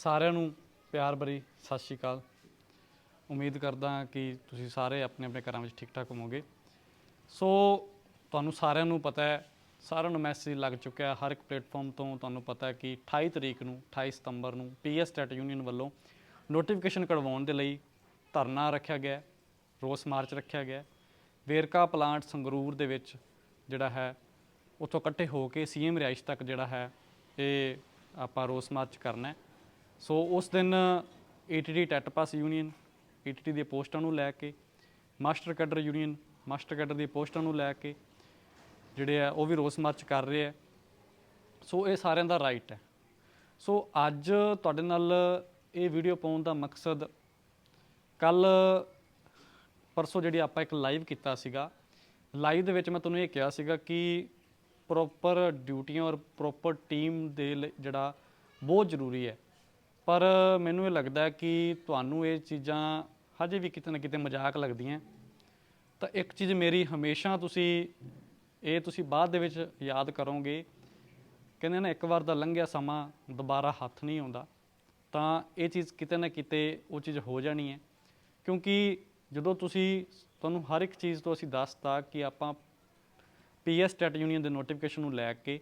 ਸਾਰਿਆਂ ਨੂੰ ਪਿਆਰ ਭਰੀ ਸਤਿ ਸ਼੍ਰੀ ਅਕਾਲ। ਉਮੀਦ ਕਰਦਾ ਹਾਂ ਕਿ ਤੁਸੀਂ ਸਾਰੇ ਆਪਣੇ ਆਪਣੇ ਘਰਾਂ ਵਿੱਚ ਠੀਕ ਠਾਕ ਹੋਵੋਗੇ। ਸੋ ਤੁਹਾਨੂੰ ਸਾਰਿਆਂ ਨੂੰ ਪਤਾ ਹੈ, ਸਾਰਿਆਂ ਨੂੰ ਮੈਸੇਜ ਲੱਗ ਚੁੱਕਿਆ ਹਰ ਇੱਕ ਪਲੇਟਫਾਰਮ ਤੋਂ ਤੁਹਾਨੂੰ ਪਤਾ ਹੈ ਕਿ 28 ਤਰੀਕ ਨੂੰ 28 ਸਤੰਬਰ ਨੂੰ ਪੀਐਸ ਟੈਟ ਯੂਨੀਅਨ ਵੱਲੋਂ ਨੋਟੀਫਿਕੇਸ਼ਨ ਕਢਵਾਉਣ ਦੇ ਲਈ ਧਰਨਾ ਰੱਖਿਆ ਗਿਆ ਰੋਸ ਮਾਰਚ ਰੱਖਿਆ ਗਿਆ ਵੇਰਕਾ ਪਲਾਂਟ ਸੰਗਰੂਰ ਦੇ ਵਿੱਚ ਜਿਹੜਾ ਹੈ, ਉੱਥੋਂ ਇਕੱਠੇ ਹੋ ਕੇ ਸੀਐਮ ਰਿਹਾਇਸ਼ ਤੱਕ ਜਿਹੜਾ ਹੈ, ਇਹ ਆਪਾਂ ਰੋਸ ਮਾਰਚ ਕਰਨਾ ਹੈ। ਸੋ ਉਸ ਦਿਨ A T T TET pass union A T T ਦੀਆਂ ਪੋਸਟਾਂ ਨੂੰ ਲੈ ਕੇ, master cadre union, master cadre ਦੀਆਂ ਪੋਸਟਾਂ ਨੂੰ ਲੈ ਕੇ ਜਿਹੜੇ ਆ ਉਹ ਵੀ ਰੋਸ ਮਾਰਚ ਕਰ ਰਹੇ ਆ। ਸੋ ਇਹ ਸਾਰਿਆਂ ਦਾ ਰਾਈਟ ਹੈ। ਸੋ ਅੱਜ ਤੁਹਾਡੇ ਨਾਲ ਇਹ ਵੀਡੀਓ ਪਾਉਣ ਦਾ ਮਕਸਦ ਕੱਲ ਪਰਸੋਂ ਜਿਹੜੀ ਆਪਾਂ ਇੱਕ ਲਾਈਵ ਕੀਤਾ ਸੀਗਾ ਲਾਈਵ ਦੇ ਵਿੱਚ ਮੈਂ ਤੁਹਾਨੂੰ ਇਹ ਕਿਹਾ ਸੀਗਾ ਕਿ ਪ੍ਰੋਪਰ ਡਿਊਟੀਆਂ ਔਰ ਪ੍ਰੋਪਰ ਟੀਮ ਦੇ ਲਈ ਜਿਹੜਾ ਬਹੁਤ ਜ਼ਰੂਰੀ ਹੈ। ਪਰ ਮੈਨੂੰ ਇਹ ਲੱਗਦਾ ਹੈ ਕਿ ਤੁਹਾਨੂੰ ਇਹ ਚੀਜ਼ਾਂ ਹਜੇ ਵੀ ਕਿਤੇ ਨਾ ਕਿਤੇ ਮਜ਼ਾਕ ਲੱਗਦੀਆਂ ਤਾਂ ਇੱਕ ਚੀਜ਼ ਮੇਰੀ ਹਮੇਸ਼ਾ ਤੁਸੀਂ, ਇਹ ਤੁਸੀਂ ਬਾਅਦ ਦੇ ਵਿੱਚ ਯਾਦ ਕਰੋਗੇ। ਕਹਿੰਦੇ ਨਾ, ਇੱਕ ਵਾਰ ਦਾ ਲੰਘਿਆ ਸਮਾਂ ਦੁਬਾਰਾ ਹੱਥ ਨਹੀਂ ਆਉਂਦਾ। ਤਾਂ ਇਹ ਚੀਜ਼ ਕਿਤੇ ਨਾ ਕਿਤੇ ਉਹ ਚੀਜ਼ ਹੋ ਜਾਣੀ ਹੈ। ਕਿਉਂਕਿ ਜਦੋਂ ਤੁਸੀਂ, ਤੁਹਾਨੂੰ ਹਰ ਇੱਕ ਚੀਜ਼ ਤੋਂ ਅਸੀਂ ਦੱਸਤਾ ਕਿ ਆਪਾਂ ਪੀਐਸ ਟੈਟ ਯੂਨੀਅਨ ਦੇ ਨੋਟੀਫਿਕੇਸ਼ਨ ਨੂੰ ਲੈ ਕੇ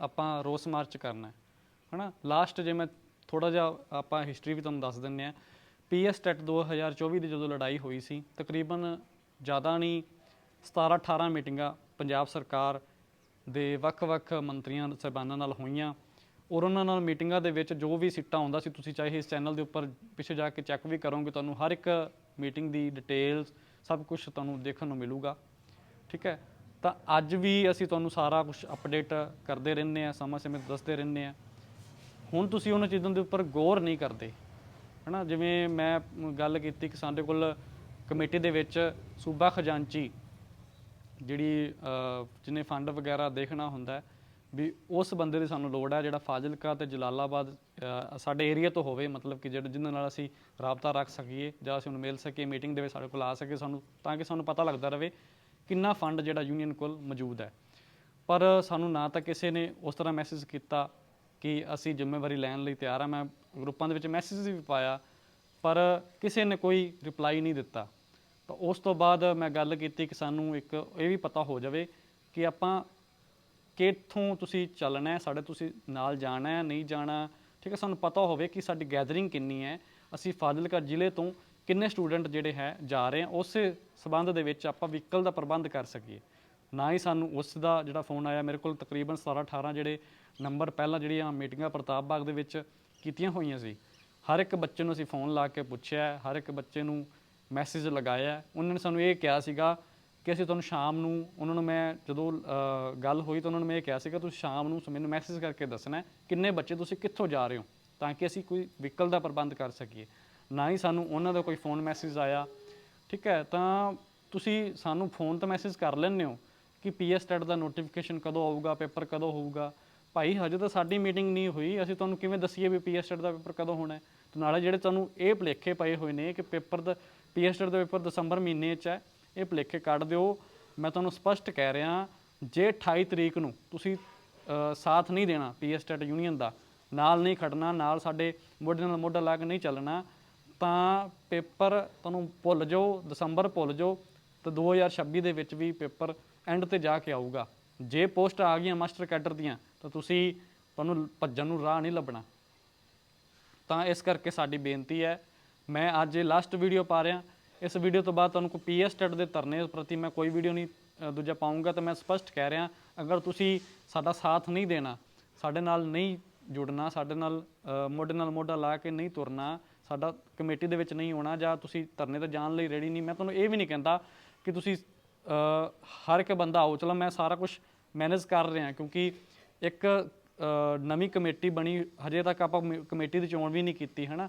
ਆਪਾਂ ਰੋਸ ਮਾਰਚ ਕਰਨਾ ਹੈ। ਹਨਾ? ਲਾਸਟ ਜੇ ਮੈਂ ਥੋੜਾ ਜਿਹਾ ਆਪਾਂ ਹਿਸਟਰੀ ਵੀ ਤੁਹਾਨੂੰ ਦੱਸ ਦਿੰਨੇ ਆ ਪੀਐਸ ਟੈਟ 2024 ਦੀ ਜਦੋਂ ਲੜਾਈ ਹੋਈ ਸੀ, ਤਕਰੀਬਨ ਜ਼ਿਆਦਾ ਨਹੀਂ 17 18 ਮੀਟਿੰਗਾਂ ਪੰਜਾਬ ਸਰਕਾਰ ਦੇ ਵੱਖ-ਵੱਖ ਮੰਤਰੀਆਂ, ਸਾਹਿਬਾਨਾਂ ਨਾਲ ਹੋਈਆਂ ਔਰ ਉਹਨਾਂ ਨਾਲ ਮੀਟਿੰਗਾਂ ਦੇ ਵਿੱਚ ਜੋ ਵੀ ਸਿੱਟਾ ਆਉਂਦਾ ਸੀ, ਤੁਸੀਂ ਚਾਹੇ ਇਸ ਚੈਨਲ ਦੇ ਉੱਪਰ ਪਿੱਛੇ ਜਾ ਕੇ ਚੈੱਕ ਵੀ ਕਰੋਗੇ, ਤੁਹਾਨੂੰ ਹਰ ਇੱਕ ਮੀਟਿੰਗ ਦੀ ਡਿਟੇਲਸ ਸਭ ਕੁਝ ਤੁਹਾਨੂੰ ਦੇਖਣ ਨੂੰ ਮਿਲੂਗਾ। ਠੀਕ ਹੈ? ਤਾਂ ਅੱਜ ਵੀ ਅਸੀਂ ਤੁਹਾਨੂੰ ਸਾਰਾ ਕੁਝ ਅਪਡੇਟ ਕਰਦੇ ਰਹਿੰਦੇ ਆ ਸਮਾਂ ਸਮੇਂ ਦੱਸਦੇ ਰਹਿੰਦੇ ਆ ਹੁਣ ਤੁਸੀਂ ਉਹਨਾਂ ਚੀਜ਼ਾਂ ਦੇ ਉੱਪਰ ਗੌਰ ਨਹੀਂ ਕਰਦੇ। ਹਨਾ, ਜਿਵੇਂ ਮੈਂ ਗੱਲ ਕੀਤੀ ਕਿ ਸਾਡੇ ਕੋਲ ਕਮੇਟੀ ਦੇ ਵਿੱਚ ਸੂਬਾ ਖਜ਼ਾਨਚੀ, ਜਿਹੜੀ ਜਿਹਨੇ ਫੰਡ ਵਗੈਰਾ ਦੇਖਣਾ ਹੁੰਦਾ ਵੀ ਉਸ ਬੰਦੇ ਦੀ ਸਾਨੂੰ ਲੋੜ ਹੈ, ਜਿਹੜਾ ਫਾਜ਼ਿਲਕਾ ਤੇ ਜਲਾਲਾਬਾਦ ਸਾਡੇ ਏਰੀਆ ਤੋਂ ਹੋਵੇ, ਮਤਲਬ ਕਿ ਜਿਹੜਾ ਜਿਹਦੇ ਨਾਲ ਅਸੀਂ ਰਾਬਤਾ ਰੱਖ ਸਕੀਏ ਜਾਂ ਅਸੀਂ ਉਹਨੂੰ ਮਿਲ ਸਕੀਏ, ਮੀਟਿੰਗ ਦੇ ਵਿੱਚ ਸਾਡੇ ਕੋਲ ਆ ਸਕੇ ਸਾਨੂੰ, ਤਾਂ ਕਿ ਸਾਨੂੰ ਪਤਾ ਲੱਗਦਾ ਰਹੇ ਕਿੰਨਾ ਫੰਡ ਜਿਹੜਾ ਯੂਨੀਅਨ ਕੋਲ ਮੌਜੂਦ ਹੈ। ਪਰ ਸਾਨੂੰ ਨਾ ਤਾਂ ਕਿਸੇ ਨੇ ਉਸ ਤਰ੍ਹਾਂ ਮੈਸੇਜ ਕੀਤਾ ਕਿ ਅਸੀਂ ਜ਼ਿੰਮੇਵਾਰੀ ਲੈਣ ਲਈ ਤਿਆਰ ਆ। ਮੈਂ ਗਰੁੱਪਾਂ ਦੇ ਵਿੱਚ ਮੈਸੇਜ ਵੀ ਪਾਇਆ, ਪਰ ਕਿਸੇ ਨੇ ਕੋਈ ਰਿਪਲਾਈ ਨਹੀਂ ਦਿੱਤਾ। ਤਾਂ ਉਸ ਤੋਂ ਬਾਅਦ ਮੈਂ ਗੱਲ ਕੀਤੀ ਕਿ ਸਾਨੂੰ ਇੱਕ ਇਹ ਵੀ ਪਤਾ ਹੋ ਜਾਵੇ ਕਿ ਆਪਾਂ ਕਿੱਥੋਂ ਤੁਸੀਂ ਚੱਲਣਾ ਹੈ, ਸਾਡੇ ਤੁਸੀਂ ਨਾਲ ਜਾਣਾ ਹੈ, ਨਹੀਂ ਜਾਣਾ। ਠੀਕ ਹੈ, ਸਾਨੂੰ ਪਤਾ ਹੋਵੇ ਕਿ ਸਾਡੀ ਗੈਦਰਿੰਗ ਕਿੰਨੀ ਹੈ। ਅਸੀਂ ਫਾਜ਼ਿਲਕਾ ਜ਼ਿਲ੍ਹੇ ਤੋਂ ਕਿੰਨੇ ਸਟੂਡੈਂਟ ਜਿਹੜੇ ਹੈ ਜਾ ਰਹੇ ਆ ਉਸੇ ਸਬੰਧ ਦੇ ਵਿੱਚ ਆਪਾਂ ਵਹੀਕਲ ਦਾ ਪ੍ਰਬੰਧ ਕਰ ਸਕੀਏ। ਨਾ ਹੀ ਸਾਨੂੰ ਉਸ ਦਾ ਜਿਹੜਾ ਫੋਨ ਆਇਆ, ਮੇਰੇ ਕੋਲ ਤਕਰੀਬਨ 17 18 ਜਿਹੜੇ ਨੰਬਰ ਪਹਿਲਾਂ ਜਿਹੜੀਆਂ ਮੀਟਿੰਗਾਂ ਪ੍ਰਤਾਪ ਬਾਗ ਦੇ ਵਿੱਚ ਕੀਤੀਆਂ ਹੋਈਆਂ ਸੀ, ਹਰ ਇੱਕ ਬੱਚੇ ਨੂੰ ਅਸੀਂ ਫੋਨ ਲਾ ਕੇ ਪੁੱਛਿਆ, ਹਰ ਇੱਕ ਬੱਚੇ ਨੂੰ ਮੈਸੇਜ ਲਗਾਇਆ। ਉਹਨਾਂ ਨੇ ਸਾਨੂੰ ਇਹ ਕਿਹਾ ਸੀਗਾ ਕਿ ਅਸੀਂ ਤੁਹਾਨੂੰ ਸ਼ਾਮ ਨੂੰ, ਉਹਨਾਂ ਨੂੰ ਮੈਂ ਜਦੋਂ ਗੱਲ ਹੋਈ ਤਾਂ ਉਹਨਾਂ ਨੂੰ ਮੈਂ ਇਹ ਕਿਹਾ ਸੀਗਾ, ਤੁਸੀਂ ਸ਼ਾਮ ਨੂੰ ਮੈਨੂੰ ਮੈਸੇਜ ਕਰਕੇ ਦੱਸਣਾ ਕਿੰਨੇ ਬੱਚੇ ਤੁਸੀਂ ਕਿੱਥੋਂ ਜਾ ਰਹੇ ਹੋ, ਤਾਂ ਕਿ ਅਸੀਂ ਕੋਈ ਵਹੀਕਲ ਦਾ ਪ੍ਰਬੰਧ ਕਰ ਸਕੀਏ। ਨਾ ਹੀ ਸਾਨੂੰ ਉਹਨਾਂ ਦਾ ਕੋਈ ਫੋਨ ਮੈਸੇਜ ਆਇਆ। ਠੀਕ ਹੈ, ਤਾਂ ਤੁਸੀਂ ਸਾਨੂੰ ਫੋਨ ਤਾਂ ਮੈਸੇਜ ਕਰ ਲੈਂਦੇ ਹੋ ਕਿ ਪੀਐਸ ਟੈਟ ਦਾ ਨੋਟੀਫਿਕੇਸ਼ਨ ਕਦੋਂ ਆਊਗਾ ਪੇਪਰ ਕਦੋਂ ਹੋਊਗਾ? ਭਾਈ, ਹਜੇ ਤਾਂ ਸਾਡੀ ਮੀਟਿੰਗ ਨਹੀਂ ਹੋਈ। ਅਸੀਂ ਤੁਹਾਨੂੰ ਕਿਵੇਂ ਦੱਸੀਏ ਵੀ ਪੀਐਸ ਟੈਟ ਦਾ ਪੇਪਰ ਕਦੋਂ ਹੋਣਾ ਹੈ? ਤੇ ਨਾਲੇ ਜਿਹੜੇ ਤੁਹਾਨੂੰ ਇਹ ਭੁਲੇਖੇ ਪਏ ਹੋਏ ਨੇ ਕਿ ਪੇਪਰ ਦਾ ਪੀਐਸ ਟੈਟ ਦਾ ਪੇਪਰ ਦਸੰਬਰ ਮਹੀਨੇ 'ਚ ਹੈ, ਇਹ ਭੁਲੇਖੇ ਕੱਢ ਦਿਓ। ਮੈਂ ਤੁਹਾਨੂੰ ਸਪਸ਼ਟ ਕਹਿ ਰਿਹਾ, ਜੇ 28 ਤਰੀਕ ਨੂੰ ਤੁਸੀਂ ਸਾਥ ਨਹੀਂ ਦੇਣਾ ਪੀਐਸ ਟੈਟ ਯੂਨੀਅਨ ਦਾ, ਨਾਲ ਨਹੀਂ ਖੜਨਾ, ਨਾਲ ਸਾਡੇ ਮੋਢੇ ਨਾਲ ਮੋਢਾ ਲਾ ਕੇ ਨਹੀਂ ਚੱਲਣਾ, ਤਾਂ ਪੇਪਰ ਤੁਹਾਨੂੰ ਭੁੱਲ ਜਾਓ, ਦਸੰਬਰ ਭੁੱਲ ਜਾਓ, ਤਾਂ 2026 ਦੇ ਵਿੱਚ ਵੀ ਪੇਪਰ ਐਂਡ ਤੇ ਜਾ ਕੇ ਆਊਗਾ। ਜੇ ਪੋਸਟ ਆ ਗਈਆਂ ਮਾਸਟਰ ਕੈਡਰ ਦੀਆਂ ਤਾਂ ਤੁਸੀਂ ਤੁਹਾਨੂੰ ਭੱਜਣ ਨੂੰ ਰਾਹ ਨਹੀਂ ਲੱਭਣਾ। ਤਾਂ ਇਸ ਕਰਕੇ ਸਾਡੀ ਬੇਨਤੀ ਹੈ, ਮੈਂ ਅੱਜ ਇਹ ਲਾਸਟ ਵੀਡੀਓ ਪਾ ਰਿਹਾ। ਇਸ ਵੀਡੀਓ ਤੋਂ ਬਾਅਦ ਤੁਹਾਨੂੰ ਕੋਈ ਪੀਐਸ ਟੈਟ ਦੇ ਧਰਨੇ ਪ੍ਰਤੀ ਮੈਂ ਕੋਈ ਵੀਡੀਓ ਨਹੀਂ ਦੂਜਾ ਪਾਉਂਗਾ ਤਾਂ ਮੈਂ ਸਪਸ਼ਟ ਕਹਿ ਰਿਹਾ, ਅਗਰ ਤੁਸੀਂ ਸਾਡਾ ਸਾਥ ਨਹੀਂ ਦੇਣਾ, ਸਾਡੇ ਨਾਲ ਨਹੀਂ ਜੁੜਨਾ, ਸਾਡੇ ਨਾਲ ਮੋਢੇ ਨਾਲ ਮੋਢਾ ਲਾ ਕੇ ਨਹੀਂ ਤੁਰਨਾ, ਸਾਡਾ ਕਮੇਟੀ ਦੇ ਵਿੱਚ ਨਹੀਂ ਹੋਣਾ ਜਾਂ ਤੁਸੀਂ ਧਰਨੇ ਤੇ ਜਾਣ ਲਈ ਰੈਡੀ ਨਹੀਂ, ਮੈਂ ਤੁਹਾਨੂੰ ਇਹ ਵੀ ਨਹੀਂ ਕਹਿੰਦਾ ਕਿ ਤੁਸੀਂ ਹਰ ਇੱਕ ਬੰਦਾ ਆਓ, ਚਲੋ ਮੈਂ ਸਾਰਾ ਕੁਝ ਮੈਨੇਜ ਕਰ ਰਿਹਾ ਕਿਉਂਕਿ ਇੱਕ ਨਵੀਂ ਕਮੇਟੀ ਬਣੀ, ਹਜੇ ਤੱਕ ਆਪਾਂ ਕਮੇ- ਕਮੇਟੀ ਦੀ ਚੋਣ ਵੀ ਨਹੀਂ ਕੀਤੀ, ਹਨਾ?